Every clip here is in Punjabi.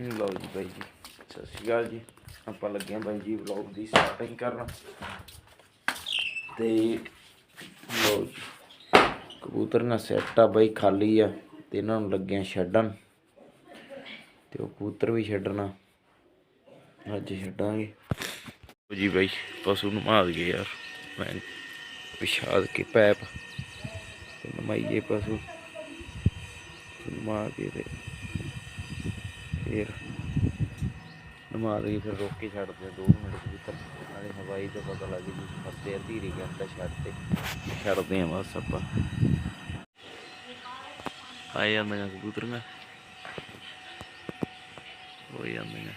ਲਓ ਜੀ ਬਾਈ ਜੀ, ਸਤਿ ਸ਼੍ਰੀ ਅਕਾਲ ਜੀ। ਆਪਾਂ ਲੱਗੇ ਹਾਂ ਬਾਈ ਜੀ ਵਲੌਗ ਦੀ ਸਟਾਰਟਿੰਗ ਕਰਨ। ਤੇ ਲਓ ਜੀ, ਕਬੂਤਰ ਨਾ ਸੈੱਟ ਆ ਬਾਈ, ਖਾਲੀ ਆ ਤੇ ਇਹਨਾਂ ਨੂੰ ਲੱਗੇ ਆ ਛੱਡਣ। ਤੇ ਉਹ ਕਬੂਤਰ ਵੀ ਛੱਡਣਾ। ਅੱਜ ਛੱਡਾਂਗੇ। ਲਓ ਜੀ ਬਾਈ, ਪਸ਼ੂ ਨੂੰ ਮਾਰ ਗਏ ਯਾਰ। ਮੈਂ ਪਿਸ਼ਾਦ ਕੇ ਪੈਪ ਤੇ ਨਮਾਈਏ ਪਸ਼ੂ। ਨਮਾ ਕੇ ਤੇ ਫਿਰ ਨਮਾ ਦੇ ਫਿਰ ਰੋਕ ਕੇ ਛੱਡਦੇ 2 ਮਿੰਟ ਕਬੂਤਰ ਨਾਲੇ ਹਵਾਈ ਦਾ ਪਤਾ ਲੱਗ ਜੂ ਫਰਦੇ ਆ, ਧੀਰੇ ਕਹਿੰਦਾ ਛੱਡ ਛੱਡਦੇ ਆ ਬਸ ਆਪਾਂ। ਆ ਕਬੂਤਰ ਮੈਂ ਹੋ ਜਾਂਦੀਆਂ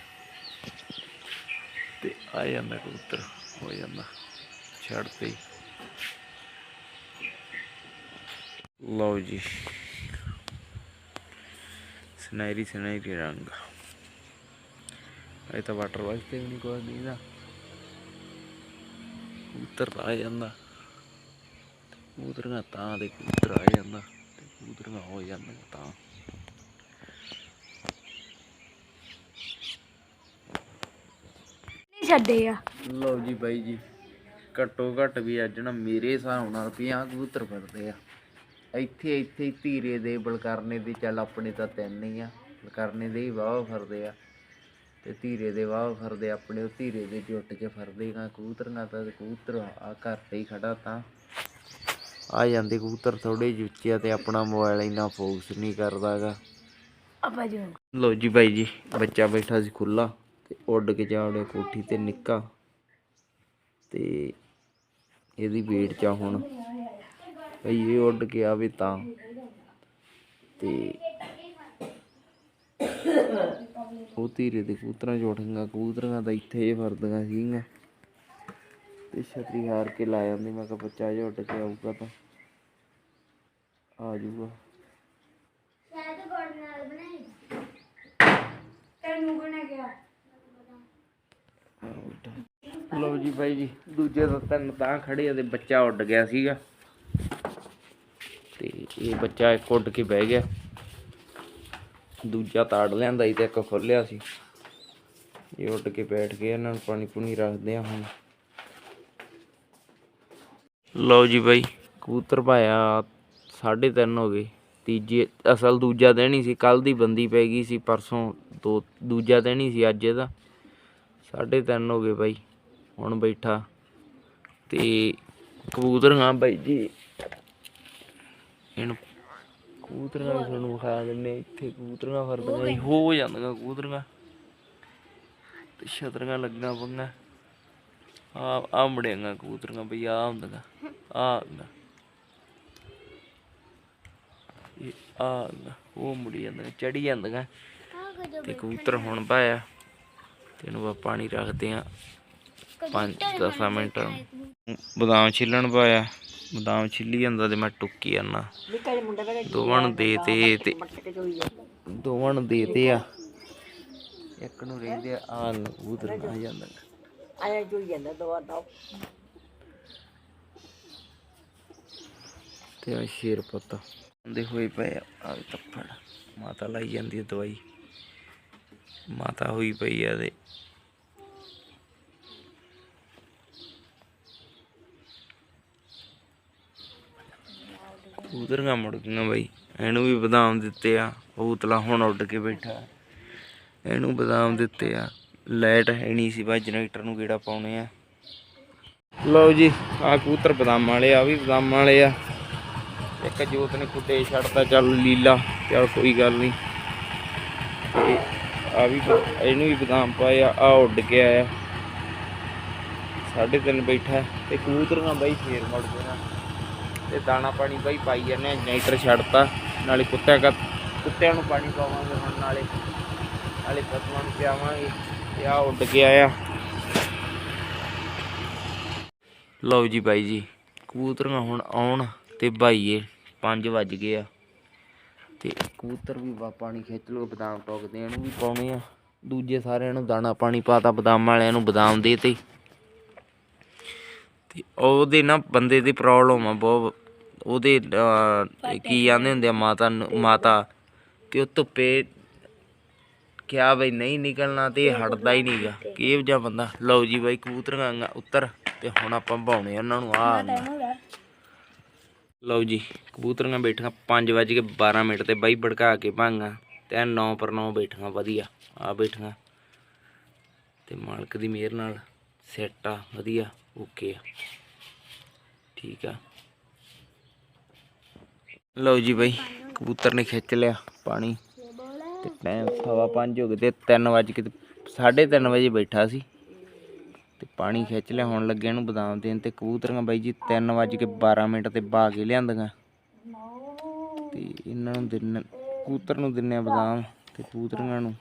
ਤੇ ਆ ਮੈਂ ਕਬੂਤਰ ਹੋ ਜਾਂਦਾ। ਛੱਡ ਤੇ ਲਓ ਜੀ। ਸੁਨਹਿਰੀ ਸੁਨਹਿਰੀ ਰੰਗ ਇਹ ਤਾਂ ਵਾਟਰ ਵਾਸਤੇ ਵੀ ਨਹੀਂ ਕੋਈ ਨਾ ਕਬੂਤਰ ਆ ਜਾਂਦਾ ਕਬੂਤਰਾਂ ਤਾਂ ਦੇ ਕਬੂਤਰ ਆ ਜਾਂਦਾ ਤੇ ਕਬੂਤਰਾਂ ਹੋ ਜਾਂਦਾ ਤਾਂ ਨਹੀਂ ਛੱਡੇ ਆ ਲਓ ਜੀ ਬਾਈ ਜੀ ਘੱਟੋ ਘੱਟ ਵੀ ਅੱਜ ਨਾ ਮੇਰੇ ਹਿਸਾਬ ਨਾਲ 50 ਕਬੂਤਰ ਫਿਰਦੇ ਆ ਇੱਥੇ ਇੱਥੇ ਧੀਰੇ ਦੇ ਬਲਕਰਨੇ ਦੇ ਚੱਲ ਆਪਣੇ ਤਾਂ ਤਿੰਨ ਹੀ ਆ। ਬਲਕਰਨੇ ਦੇ ਹੀ ਵਾਹ ਫਿਰਦੇ ਆ। ਤੇ ਧੀਰੇ ਦੇ ਵਾਹ ਫਿਰਦੇ ਆਪਣੇ ਉਹ ਧੀਰੇ ਦੇ ਜੁੱਟ 'ਚ ਫਿਰਦੇ ਗਾ ਕਬੂਤਰਾਂ ਤਾਂ ਕਬੂਤਰ ਆ ਘਰ ਤੇ ਹੀ ਖੜਾ ਤਾਂ। ਆ ਜਾਂਦੇ ਕਬੂਤਰ ਥੋੜੇ ਉੱਚੇ ਆ ਤੇ ਆਪਣਾ ਮੋਬਾਈਲ ਇੰਨਾ ਫੋਕਸ ਨਹੀਂ ਕਰਦਾਗਾ। ਆਪਾਂ ਜੀ ਲੋ ਜੀ ਬਾਈ ਜੀ ਬੱਚਾ ਬੈਠਾ ਸੀ ਖੁੱਲਾ ਤੇ ਉੱਡ ਕੇ ਜਾ ਵੜਿਆ ਕੋਠੀ ਤੇ ਨਿੱਕਾ। ਤੇ ਇਹਦੀ ਵੇਟ ਚ ਆ ਹੁਣ। ਇਹ ਉੱਡ ਕੇ ਆਵੇ ਤਾਂ। ਤੇ ਉਹ ਧੀਰੇ ਦੇ ਕਬੂਤਰਾਂ ਚੋਠੀਆਂ ਕਬੂਤਰਾਂ ਤਾਂ ਇੱਥੇ ਇਹ ਫਰਦੀਆਂ ਸੀਗੀਆਂ। ਤੇ ਛਤਰੀ ਹਾਰ ਕੇ ਲਾ ਜਾਂਦੀ ਮੈਂ ਕਿਹਾ ਬੱਚਾ ਜੇ ਉੱਡ ਕੇ ਆਊਗਾ ਤਾਂ। ਆ ਜਾਊਗਾ। ਤੈਨੂੰ ਕੋਨੇ ਗਿਆ ਲਓ ਜੀ ਬਾਈ ਜੀ ਦੂਜੇ ਤਾਂ ਤਿੰਨ ਤਾਂ ਖੜੇ ਆ ਤੇ ਬੱਚਾ ਉੱਡ ਗਿਆ ਸੀਗਾ। ਤੇ ਇਹ ਬੱਚਾ ਇੱਕ ਉੱਡ ਕੇ ਬਹਿ ਗਿਆ। ਦੂਜਾ ਤਾੜ ਲਿਆਂਦਾ ਸੀ ਤੇ ਇੱਕ ਖੋਲਿਆ ਸੀ। ਇਹ ਉੱਡ ਕੇ ਬੈਠ ਗਏ, ਇਹਨਾਂ ਨੂੰ ਪਾਣੀ ਪੂਣੀ ਰੱਖਦੇ ਆ ਹੁਣ। ਲਓ ਜੀ ਬਾਈ, ਕਬੂਤਰ ਪਾਇਆ ਸਾਢੇ ਤਿੰਨ ਹੋ ਗਏ। ਤੀਜੇ, ਅਸਲ ਦੂਜਾ ਦਿਨ ਹੀ ਸੀ ਕੱਲ ਦੀ ਬੰਦੀ ਪੈ ਗਈ ਸੀ, ਪਰਸੋਂ ਦੋ, ਦੂਜਾ ਦਿਨ ਹੀ ਸੀ ਅੱਜ ਇਹਦਾ। ਸਾਢੇ ਤਿੰਨ ਹੋ ਗਏ ਬਾਈ, ਹੁਣ ਬੈਠਾ। ਤੇ ਕਬੂਤਰਾਂ ਬਾਈ ਜੀ ਇਹਨੂੰ ਕਬੂਤਰਾਂ ਵੀ ਤੁਹਾਨੂੰ ਵਿਖਾ ਦਿੰਨੇ ਇੱਥੇ ਕਬੂਤਰਾਂ ਫਰਦੀਆਂ ਸੀ, ਹੋ ਜਾਂਦੀਆਂ ਕਬੂਤਰਾਂ ਤੇ ਛਤਰੀਆਂ ਲੱਗੀਆਂ ਪੰਗਾ ਆ ਆ ਮੁੜੀਆਂ ਕਬੂਤਰਾਂ ਬਈ ਆ ਹੁੰਦੀਆਂ ਆ ਹੁੰਦੀਆਂ। ਇਹ ਆ ਹੁੰਦੀਆਂ, ਉਹ ਮੁੜੀ ਜਾਂਦੀਆਂ ਚੜੀ ਜਾਂਦੀਆਂ। ਤੇ ਕਬੂਤਰ ਹੁਣ ਪਾਇਆ। ਤੇ ਇਹਨੂੰ ਪਾਣੀ ਰੱਖਦੇ ਆ 5-10 ਮਿੰਟ। ਬਦਾਮ ਛਿੱਲਣ ਪਾਇਆ। ਬਦਾਮ ਛਿੱਲੀ ਜਾਂਦਾ ਤੇ ਮੈਂ ਟੁੱਕੀ ਬੈਠਾ ਦੋਵਾਂ ਨੂੰ ਦੇ ਤੇ ਤੇ ਦੋਵਾਂ ਨੂੰ ਦੇ ਤੇ ਆ। ਇੱਕ ਨੂੰ ਰਹਿੰਦੇ ਆ ਆ ਕਬੂਤਰ ਆ। ਜਾਂਦਾ। ਆਇਆ ਚੋਈ ਜਾਂਦਾ ਦਵਾ ਦਾ। ਤੇ ਆ ਸ਼ੇਰ ਪੁੱਤ। ਆਂਦੇ ਹੋਏ ਪਏ ਆ ਤੱਫੜ ਮਾਤਾ ਲਾਈ ਜਾਂਦੀ ਦਵਾਈ। ਮਾਤਾ ਹੋਈ ਪਈ ਆ ਤੇ ਕਬੂਤਰੀਆਂ ਮੁੜ ਗਈਆਂ ਬਾਈ। ਇਹਨੂੰ ਵੀ ਬਦਾਮ ਦਿੱਤੇ ਆ। ਉਹ ਹੁਣ ਉੱਡ ਕੇ ਬੈਠਾ। ਇਹਨੂੰ ਬਦਾਮ ਦਿੱਤੇ ਆ। ਲਾਈਟ ਹੈ ਨਹੀਂ ਸੀ ਬਾ ਜਨਰੇਟਰ ਨੂੰ ਗੇੜਾ ਪਾਉਣੇ ਆ। ਲਓ ਜੀ ਆ ਕਬੂਤਰ ਬਦਾਮਾਂ ਵਾਲੇ ਆ ਵੀ ਬਦਾਮਾਂ ਵਾਲੇ ਆ। ਇੱਕ ਜੋਤ ਨੇ ਕੁੱਤੇ ਛੱਡਤਾ, ਚੱਲ ਲੀਲਾ, ਚੱਲ ਕੋਈ ਗੱਲ ਨਹੀਂ। ਤੇ ਆ ਵੀ ਇਹਨੂੰ ਵੀ ਬਦਾਮ ਪਾਏ ਆ ਉੱਡ ਕੇ ਆਇਆ। ਸਾਢੇ ਤਿੰਨ ਬੈਠਾ। ਤੇ ਕਬੂਤਰੀਆਂ ਬਾਈ ਫੇਰ ਮੁੜ ਗਈਆਂ। ਤੇ ਦਾਣਾ ਪਾਣੀ ਬਾਈ ਪਾਈ ਜਾਂਦੇ ਆ ਜਨਰੇਟਰ ਛੱਡਤਾ, ਨਾਲੇ ਕੁੱਤਿਆਂ ਕਾ ਕੁੱਤਿਆਂ ਨੂੰ ਪਾਣੀ ਪਾਵਾਂਗੇ ਹੁਣ ਨਾਲੇ। ਨਾਲੇ ਪਸ਼ੂਆਂ ਨੂੰ ਪਿਆਵਾਂਗੇ, ਤੇ ਆ ਉੱਡ ਕੇ ਆਇਆ। ਲਓ ਜੀ ਬਾਈ ਜੀ, ਕਬੂਤਰੀਆਂ ਹੁਣ ਆਉਣ ਤੇ ਬਾਈਏ 5 ਵੱਜ ਗਏ ਆ। ਤੇ ਕਬੂਤਰ ਵੀ ਵਾ ਪਾਣੀ ਖਿੱਚ ਲੋ ਬਦਾਮ ਟੋਕਦੇ ਇਹਨੂੰ ਵੀ ਪਾਉਣੇ ਆ। ਦੂਜੇ ਸਾਰਿਆਂ ਨੂੰ ਦਾਣਾ ਪਾਣੀ ਪਾਤਾ, ਬਦਾਮ ਵਾਲਿਆਂ ਨੂੰ ਬਦਾਮ ਦੇ ਤੇ। ਉਹਦੇ ਨਾ ਬੰਦੇ ਦੀ ਪ੍ਰੋਬਲਮ ਆ ਬਹੁਤ। ਉਹਦੇ ਕੀ ਆਂਦੇ ਹੁੰਦੇ ਆ ਮਾਤਾ ਨੂੰ- ਮਾਤਾ ਕਿ ਉਹ ਧੁੱਪੇ ਕਿਹਾ ਬਈ ਨਹੀਂ ਨਿਕਲਣਾ ਤੇ ਹਟਦਾ ਹੀ ਨਹੀਂਗਾ। ਕਿਹੋ ਜਿਹਾ ਬੰਦਾ। ਲਓ ਜੀ ਬਾਈ ਕਬੂਤਰਾਂ ਆਂਗਾ ਉੱਤਰ ਤੇ ਹੁਣ ਆਪਾਂ ਭਾਉਣੇ ਉਹਨਾਂ ਨੂੰ। ਆ ਲਓ ਜੀ ਕਬੂਤਰੀਆਂ ਬੈਠੀਆਂ 5 ਵਜੇ ਕੇ 12 ਮਿੰਟ ਤੇ ਬਾਈ ਭੜਕਾ ਕੇ ਭਾਂਗਾ ਤੇ 9 ਪਰ 9 ਬੈਠੀਆਂ ਵਧੀਆ। ਆ ਬੈਠੀਆਂ। ਤੇ ਮਾਲਕ ਦੀ ਮਿਹਰ ਨਾਲ ਸੈੱਟ ਆ ਵਧੀਆ ਓਕੇ ਆ। ਠੀਕ ਆ। ਲਓ ਜੀ ਬਾਈ ਕਬੂਤਰ ਨੇ ਖਿੱਚ ਲਿਆ ਪਾਣੀ ਤੇ ਟਾਈਮ ਸਵਾ ਪੰਜ ਹੋ ਗਏ ਤੇ 3 ਵਜੇ ਕੇ 3:30 ਵਜੇ ਬੈਠਾ ਸੀ ਤੇ ਪਾਣੀ ਖਿੱਚ ਲਿਆ ਹੁਣ ਲੱਗੇ ਇਹਨੂੰ ਬਦਾਮ ਦੇਣ ਤੇ ਕਬੂਤਰੀਆਂ ਬਾਈ ਜੀ 3 ਵਜੇ ਕੇ 12 ਮਿੰਟ ਤੇ ਬਾ ਕੇ ਲਿਆਂਦੀਆਂ। ਤੇ ਇਹਨਾਂ ਨੂੰ ਦਿਨ ਕਬੂਤਰ ਨੂੰ ਦਿੰਨੇ ਬਦਾਮ ਤੇ ਕਬੂਤਰੀਆਂ ਨੂੰ।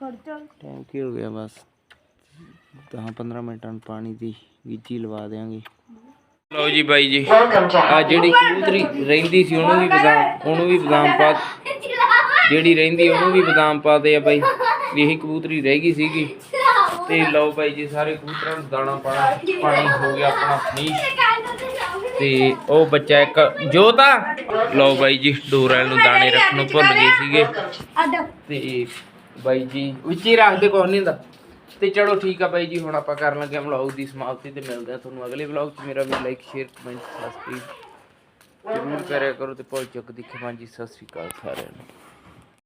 ਟਾਈਮ ਕੀ ਹੋ ਗਿਆ ਬਸ। 10 15 ਮਿੰਟਾਂ ਨੂੰ ਪਾਣੀ ਦੀ ਗੀਜੀ ਲਵਾ ਦੇਾਂਗੇ ਲਓ ਜੀ ਬਾਈ ਜੀ ਆ ਜਿਹੜੀ ਕਬੂਤਰੀ ਰਹਿੰਦੀ ਸੀ ਉਹਨੂੰ ਵੀ ਬਦਾਮ ਉਹਨੂੰ ਵੀ ਬਦਾਮ ਪਾ ਜਿਹੜੀ ਰਹਿੰਦੀ ਉਹਨੂੰ ਵੀ ਬਦਾਮ ਪਾਦੇ ਆ ਬਾਈ। ਇਹੀ ਕਬੂਤਰੀ ਰਹਿ ਗਈ ਸੀਗੀ। ਤੇ ਲਓ ਬਾਈ ਜੀ ਸਾਰੇ ਕਬੂਤਰਾਂ ਨੂੰ ਦਾਣਾ ਪਾਣਾ ਪਾਣੀ ਹੋ ਗਿਆ ਆਪਣਾ ਫਿਨਿਸ਼ ਤੇ ਉਹ ਬੱਚਾ ਇੱਕ ਜੋਤਾ ਲਓ ਬਾਈ ਜੀ ਡੋਰੈਲ ਨੂੰ ਦਾਣੇ ਰੱਖਣ ਨੂੰ ਭੁੱਲ ਗਏ ਸੀਗੇ। ਤੇ ਬਾਈ ਜੀ ਵਿੱਚ ਹੀ ਰੱਖਦੇ ਕੋਈ ਨਹੀਂ ਹੁੰਦਾ। ਤੇ ਚਲੋ ਠੀਕ ਆ ਬਾਈ ਜੀ, ਹੁਣ ਆਪਾਂ ਕਰਨ ਲੱਗੇ ਵਲੌਗ ਦੀ ਸਮਾਪਤੀ ਤੇ ਮਿਲਦੇ ਆ ਤੁਹਾਨੂੰ ਅਗਲੇ ਵਲੌਗ 'ਚ। ਮੇਰਾ ਵੀ ਲਾਈਕ ਸ਼ੇਅਰ ਕਮੈਂਟ ਸਬਸਕ੍ਰਾਈਬ ਜ਼ਰੂਰ ਕਰਿਆ ਕਰੋ ਤੇ ਭੁੱਲ ਚੁੱਕ ਦੀ ਖਮਾਂ ਜੀ ਸਤਿ ਸ਼੍ਰੀ ਅਕਾਲ ਸਾਰਿਆਂ ਨੂੰ।